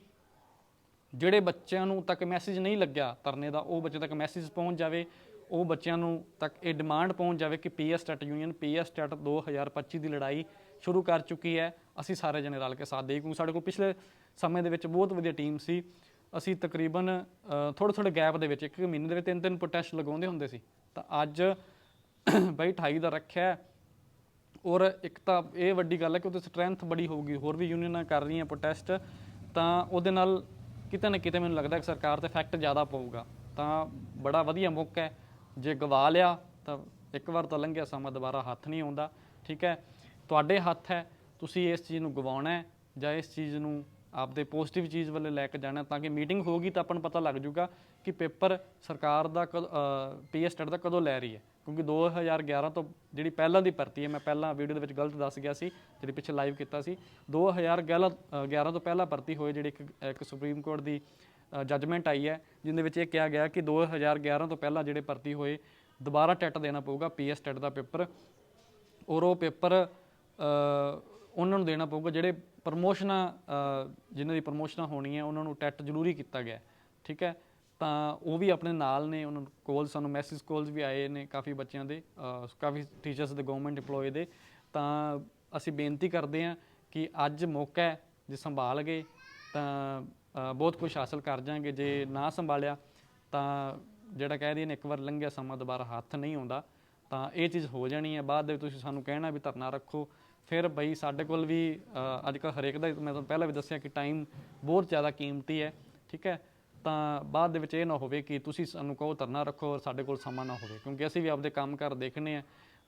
ਜਿਹੜੇ ਬੱਚਿਆਂ ਨੂੰ ਤੱਕ ਮੈਸੇਜ ਨਹੀਂ ਲੱਗਿਆ ਤਰਨੇ ਦਾ, ਉਹ ਬੱਚੇ ਤੱਕ ਮੈਸੇਜ ਪਹੁੰਚ ਜਾਵੇ। ਉਹ ਬੱਚਿਆਂ ਨੂੰ ਤੱਕ ਇਹ ਡਿਮਾਂਡ ਪਹੁੰਚ ਜਾਵੇ ਕਿ PS TET union PS TET 2025 ਦੀ ਲੜਾਈ ਸ਼ੁਰੂ ਕਰ ਚੁੱਕੀ ਹੈ। ਅਸੀਂ ਸਾਰੇ ਜਣੇ ਰਲ ਕੇ ਸਾਥ ਦੇਈਏ ਕਿਉਂਕਿ ਸਾਡੇ ਕੋਲ ਪਿਛਲੇ ਸਮੇਂ ਦੇ ਵਿੱਚ ਬਹੁਤ ਵਧੀਆ ਟੀਮ ਸੀ। ਅਸੀਂ ਤਕਰੀਬਨ ਥੋੜੇ ਥੋੜੇ ਗੈਪ ਦੇ ਵਿੱਚ ਇੱਕ ਮਹੀਨੇ ਦੇ ਵਿੱਚ ਤਿੰਨ ਤਿੰਨ ਪ੍ਰੋਟੈਸਟ ਲਗਾਉਂਦੇ ਹੁੰਦੇ ਸੀ। ਤਾਂ ਅੱਜ ਬਈ 28 ਦਾ ਰੱਖਿਆ ਔਰ ਇੱਕ ਤਾਂ ਇਹ ਵੱਡੀ ਗੱਲ ਹੈ ਕਿ ਉਹਦੇ ਸਟਰੈਂਥ ਬੜੀ ਹੋਊਗੀ, ਹੋਰ ਵੀ ਯੂਨੀਅਨਾਂ ਕਰ ਰਹੀਆਂ ਪ੍ਰੋਟੈਸਟ ਤਾਂ ਉਹਦੇ ਨਾਲ ਕਿਤੇ ਨਾ ਕਿਤੇ ਮੈਨੂੰ ਲੱਗਦਾ ਕਿ ਸਰਕਾਰ ਤੇ ਫੈਕਟ ਜ਼ਿਆਦਾ ਪਊਗਾ। ਤਾਂ ਬੜਾ ਵਧੀਆ ਮੌਕਾ ਹੈ। ਜੇ ਗਵਾ ਲਿਆ ਤਾਂ ਇੱਕ ਵਾਰ ਤਾਂ ਲੰਘਿਆ ਸਮਾਂ, ਦੁਬਾਰਾ ਹੱਥ ਨਹੀਂ ਆਉਂਦਾ, ਠੀਕ ਹੈ। ਤੁਹਾਡੇ ਹੱਥ ਹੈ ਤੁਸੀਂ ਇਸ ਚੀਜ਼ ਨੂੰ ਗਵਾਉਣਾ ਹੈ ਜਾਂ ਇਸ ਚੀਜ਼ ਨੂੰ ਆਪਦੇ ਪੋਜ਼ਿਟਿਵ ਚੀਜ਼ ਵੱਲ ਲੈ ਕੇ ਜਾਣਾ ਤਾਂ ਕਿ ਮੀਟਿੰਗ ਹੋਊਗੀ ਤਾਂ ਆਪਾਂ ਨੂੰ ਪਤਾ ਲੱਗ ਜਾਊਗਾ ਕਿ ਪੇਪਰ ਸਰਕਾਰ ਦਾ ਪੀਐਸ ਟੈਟ ਦਾ ਕਦੋਂ ਲੈ ਰਹੀ ਹੈ। ਕਿਉਂਕਿ 2011 ਤੋਂ ਜਿਹੜੀ ਪਹਿਲਾਂ ਦੀ ਭਰਤੀ ਹੈ ਮੈਂ ਪਹਿਲਾਂ ਵੀਡੀਓ ਦੇ ਵਿੱਚ ਗਲਤ ਦੱਸ ਗਿਆ ਸੀ ਜਿਹੜੀ ਪਿੱਛੇ ਲਾਈਵ ਕੀਤਾ ਸੀ 2011 ਅ, 11 ਤੋਂ ਪਹਿਲਾਂ ਭਰਤੀ ਹੋਏ ਜਿਹੜੀ ਇੱਕ ਇੱਕ ਸੁਪਰੀਮ ਕੋਰਟ ਦੀ ਜੱਜਮੈਂਟ ਆਈ ਹੈ ਜਿੰਦੇ ਵਿੱਚ ਇਹ ਕਿਹਾ ਗਿਆ ਕਿ 2011 ਤੋਂ ਪਹਿਲਾਂ ਜਿਹੜੇ ਭਰਤੀ ਹੋਏ ਦੁਬਾਰਾ ਟੈਟ ਦੇਣਾ ਪਊਗਾ ਪੀਐਸ ਟੈਟ ਦਾ ਪੇਪਰ ਔਰ ਉਹ ਪੇਪਰ ਉਹਨਾਂ ਨੂੰ ਦੇਣਾ ਪਊਗਾ, ਜਿਹੜੇ ਪ੍ਰਮੋਸ਼ਨਾਂ ਜਿਨ੍ਹਾਂ ਦੀ ਪ੍ਰਮੋਸ਼ਨਾਂ ਹੋਣੀਆਂ, ਉਹਨਾਂ ਨੂੰ ਟੈਟ ਜ਼ਰੂਰੀ ਕੀਤਾ ਗਿਆ ਠੀਕ ਹੈ? ਤਾਂ ਉਹ ਵੀ ਆਪਣੇ ਨਾਲ ਨੇ, ਉਹਨਾਂ ਨੂੰ ਕੋਲ ਸਾਨੂੰ ਮੈਸੇਜ ਕੋਲਸ ਵੀ ਆਏ ਨੇ ਕਾਫੀ ਬੱਚਿਆਂ ਦੇ ਕਾਫੀ ਟੀਚਰਸ ਦੇ ਗਵਰਨਮੈਂਟ EMPLOYE ਦੇ, ਤਾਂ ਅਸੀਂ ਬੇਨਤੀ ਕਰਦੇ ਹਾਂ ਕਿ ਅੱਜ ਮੌਕਾ ਹੈ, ਜੇ ਸੰਭਾਲ ਗਏ, ਤਾਂ ਬਹੁਤ ਕੁਝ ਹਾਸਲ ਕਰ ਜਾਾਂਗੇ ਜੇ ਨਾ ਸੰਭਾਲਿਆ, ਤਾਂ ਜਿਹੜਾ ਕਹਿ ਦਈਏ ਨੇ, ਇੱਕ ਵਾਰ ਲੰਘਿਆ ਸਮਾਂ ਦੁਬਾਰਾ ਹੱਥ ਨਹੀਂ ਆਉਂਦਾ, ਤਾਂ ਇਹ ਚੀਜ਼ ਹੋ ਜਾਣੀ ਹੈ, ਬਾਅਦ ਦੇ ਤੁਸੀਂ ਸਾਨੂੰ ਕਹਿਣਾ ਵੀ ਧਰਨਾ ਰੱਖੋ ਫਿਰ ਬਈ ਸਾਡੇ ਕੋਲ ਵੀ ਅੱਜ ਕੱਲ੍ਹ ਹਰੇਕ ਦਾ ਮੈਂ ਤੁਹਾਨੂੰ ਪਹਿਲਾਂ ਵੀ ਦੱਸਿਆ ਕਿ ਟਾਈਮ ਬਹੁਤ ਜ਼ਿਆਦਾ ਕੀਮਤੀ ਹੈ, ਠੀਕ ਹੈ? ਤਾਂ ਬਾਅਦ ਦੇ ਵਿੱਚ ਇਹ ਨਾ ਹੋਵੇ ਕਿ ਤੁਸੀਂ ਸਾਨੂੰ ਕਹੋ ਧਰਨਾ ਰੱਖੋ ਔਰ ਸਾਡੇ ਕੋਲ ਸਮਾਂ ਨਾ ਹੋਵੇ, ਕਿਉਂਕਿ ਅਸੀਂ ਵੀ ਆਪਦੇ ਕੰਮ ਕਰ ਦੇਖਣੇ ਆ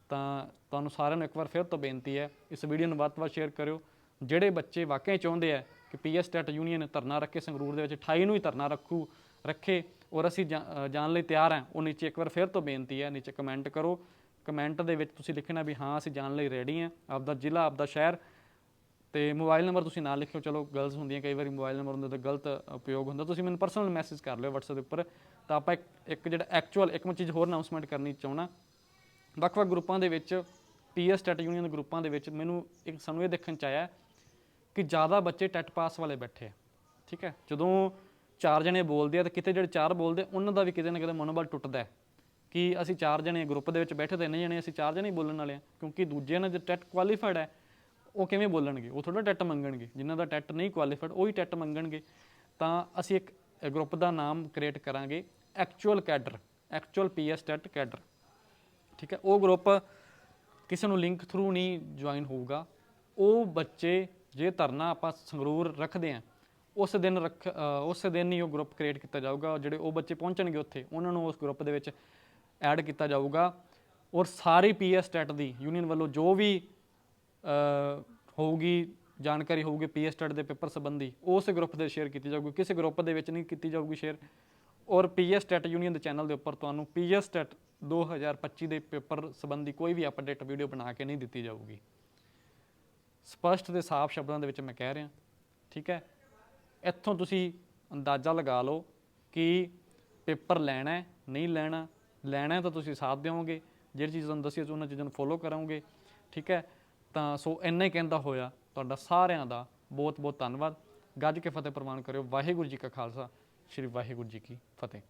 ਤਾਂ ਤੁਹਾਨੂੰ ਸਾਰਿਆਂ ਨੂੰ ਇੱਕ ਵਾਰ ਫਿਰ ਤੋਂ ਬੇਨਤੀ ਹੈ, ਇਸ ਵੀਡੀਓ ਨੂੰ ਵੱਧ ਤੋਂ ਵੱਧ ਸ਼ੇਅਰ ਕਰਿਓ। ਜਿਹੜੇ ਬੱਚੇ ਵਾਕਈ ਚਾਹੁੰਦੇ ਆ ਕਿ ਪੀਐਸ ਟੈਟ ਯੂਨੀਅਨ ਧਰਨਾ ਰੱਖੇ, ਸੰਗਰੂਰ ਦੇ ਵਿੱਚ 28 ਨੂੰ ਹੀ ਧਰਨਾ ਰੱਖੂ, ਰੱਖੇ, ਔਰ ਅਸੀਂ ਜਾ- ਜਾਣ ਲਈ ਤਿਆਰ ਹਾਂ, ਉਹ ਨੀਚੇ ਇੱਕ ਵਾਰ ਫਿਰ ਤੋਂ ਬੇਨਤੀ ਹੈ, ਨੀਚੇ ਕਮੈਂਟ ਕਰੋ। ਕਮੈਂਟ ਦੇ ਵਿੱਚ ਤੁਸੀਂ ਲਿਖਣਾ ਵੀ ਹਾਂ, ਅਸੀਂ ਜਾਣ ਲਈ ਰੈਡੀ ਹਾਂ। ਆਪਦਾ ਜ਼ਿਲ੍ਹਾ, ਆਪਦਾ ਸ਼ਹਿਰ ਤੇ ਮੋਬਾਈਲ ਨੰਬਰ ਤੁਸੀਂ ਨਾ ਲਿਖਿਓ। ਚਲੋ ਗਰਲਸ ਹੁੰਦੀਆਂ ਕਈ ਵਾਰੀ ਮੋਬਾਈਲ ਨੰਬਰ ਹੁੰਦਾ ਤਾਂ ਗਲਤ ਉਪਯੋਗ ਹੁੰਦਾ। ਤੁਸੀਂ ਮੈਨੂੰ ਪਰਸਨਲ ਮੈਸੇਜ ਕਰ ਲਿਓ WhatsApp ਦੇ ਉੱਪਰ। ਤਾਂ ਆਪਾਂ ਇੱਕ ਜਿਹੜਾ ਐਕਚੁਅਲ ਇੱਕ ਮੈਂ ਚੀਜ਼ ਹੋਰ ਅਨਾਉਂਸਮੈਂਟ ਕਰਨੀ ਚਾਹਣਾ ਵੱਖ-ਵੱਖ ਗਰੁੱਪਾਂ ਦੇ ਵਿੱਚ ਪੀਐਸ ਟੈਟ ਯੂਨੀਅਨ ਦੇ ਗਰੁੱਪਾਂ ਦੇ ਵਿੱਚ ਮੈਨੂੰ ਇੱਕ ਸਾਨੂੰ ਇਹ ਦੇਖਣ ਚ ਆਇਆ ਕਿ ਜ਼ਿਆਦਾ ਬੱਚੇ ਟੈਟ ਪਾਸ ਵਾਲੇ ਬੈਠੇ ਠੀਕ ਹੈ? ਜਦੋਂ ਚਾਰ ਜਣੇ ਬੋਲਦੇ ਆ ਤਾਂ ਕਿਤੇ ਜਿਹੜੇ ਚਾਰ ਬੋਲਦੇ ਉਹਨਾਂ ਦਾ ਵੀ ਕਿਤੇ ਨਾ ਕਿਤੇ ਮਨੋਬਲ ਟੁੱਟਦਾ ਹੈ। ਕਿ ਅਸੀਂ ਚਾਰ ਜਣੇ ਗਰੁੱਪ ਦੇ ਵਿੱਚ ਬੈਠੇ ਤਿੰਨ ਜਣੇ ਅਸੀਂ ਚਾਰ ਜਣੇ ਹੀ ਬੋਲਣ ਵਾਲੇ ਆ ਕਿਉਂਕਿ ਦੂਜੇ ਨਾਲ ਜੇ ਟੈਟ ਕੁਆਲੀਫਾਈਡ ਹੈ, ਉਹ ਕਿਵੇਂ ਬੋਲਣਗੇ? ਉਹ ਥੋੜਾ ਟੈਟ ਮੰਗਣਗੇ। ਜਿਨ੍ਹਾਂ ਦਾ ਟੈਟ ਨਹੀਂ ਕੁਆਲੀਫਾਈਡ ਉਹ ਹੀ ਟੈਟ ਮੰਗਣਗੇ। ਤਾਂ ਅਸੀਂ ਇੱਕ ਗਰੁੱਪ ਦਾ ਨਾਮ ਕ੍ਰੀਏਟ ਕਰਾਂਗੇ actual cadre actual PS TET cadre ਠੀਕ ਹੈ? ਉਹ ਗਰੁੱਪ ਕਿਸੇ ਨੂੰ ਲਿੰਕ ਥਰੂ ਨਹੀਂ ਜੁਆਇਨ ਹੋਊਗਾ। ਉਹ ਬੱਚੇ, ਜੇ ਧਰਨਾ ਆਪਾਂ ਸੰਗਰੂਰ ਰੱਖਦੇ ਆ ਉਸ ਦਿਨ ਰੱਖ ਉਸ ਦਿਨ ਹੀ ਉਹ ਗਰੁੱਪ ਕ੍ਰੀਏਟ ਕੀਤਾ ਜਾਊਗਾ। ਜਿਹੜੇ ਉਹ ਬੱਚੇ ਪਹੁੰਚਣਗੇ ਉੱਥੇ, ਉਹਨਾਂ ਨੂੰ ਉਸ ਗਰੁੱਪ ਦੇ ਵਿੱਚ ਐਡ ਕੀਤਾ ਜਾਊਗਾ ਔਰ ਸਾਰੀ ਪੀਐਸ ਟੈਟ ਦੀ ਯੂਨੀਅਨ ਵੱਲੋਂ ਜੋ ਵੀ ਹੋਊਗੀ, ਜਾਣਕਾਰੀ ਹੋਊਗੀ ਪੀਐਸ ਟੈਟ ਦੇ ਪੇਪਰ ਸੰਬੰਧੀ, ਉਸ ਗਰੁੱਪ ਦੇ ਸ਼ੇਅਰ ਕੀਤੀ ਜਾਊਗੀ, ਕਿਸੇ ਗਰੁੱਪ ਦੇ ਵਿੱਚ ਨਹੀਂ ਕੀਤੀ ਜਾਊਗੀ ਸ਼ੇਅਰ ਔਰ ਪੀਐਸ ਟੈਟ ਯੂਨੀਅਨ ਦੇ ਚੈਨਲ ਦੇ ਉੱਪਰ ਤੁਹਾਨੂੰ ਪੀਐਸ ਟੈਟ 2025 ਦੇ ਪੇਪਰ ਸੰਬੰਧੀ ਕੋਈ ਵੀ ਅਪਡੇਟ ਵੀਡੀਓ ਬਣਾ ਕੇ ਨਹੀਂ ਦਿੱਤੀ ਜਾਊਗੀ। ਸਪਸ਼ਟ ਤੇ ਸਾਫ਼ ਸ਼ਬਦਾਂ ਦੇ ਵਿੱਚ ਮੈਂ ਕਹਿ ਰਿਹਾ, ਠੀਕ ਹੈ? ਇੱਥੋਂ ਤੁਸੀਂ ਅੰਦਾਜ਼ਾ ਲਗਾ ਲਓ ਕਿ ਪੇਪਰ ਲੈਣਾ ਹੈ, ਨਹੀਂ ਲੈਣਾ ਲੈਣਾ ਤਾਂ ਤੁਸੀਂ ਸਾਥ ਦਿਓਗੇ, ਜਿਹੜੀ ਚੀਜ਼ ਤੁਹਾਨੂੰ ਦੱਸੀ ਉਹਨਾਂ ਚੀਜ਼ਾਂ ਨੂੰ ਫੋਲੋ ਕਰੋਗੇ, ਠੀਕ ਹੈ? ਤਾਂ ਸੋ ਇੰਨਾ ਹੀ ਕਹਿੰਦਾ ਹੋਇਆ, ਤੁਹਾਡਾ ਸਾਰਿਆਂ ਦਾ ਬਹੁਤ ਬਹੁਤ ਧੰਨਵਾਦ। ਗੱਜ ਕੇ ਫਤਿਹ ਪ੍ਰਵਾਨ ਕਰਿਓ। ਵਾਹਿਗੁਰੂ ਜੀ ਕਾ ਖਾਲਸਾ, ਸ੍ਰੀ ਵਾਹਿਗੁਰੂ ਜੀ ਕੀ ਫਤਿਹ।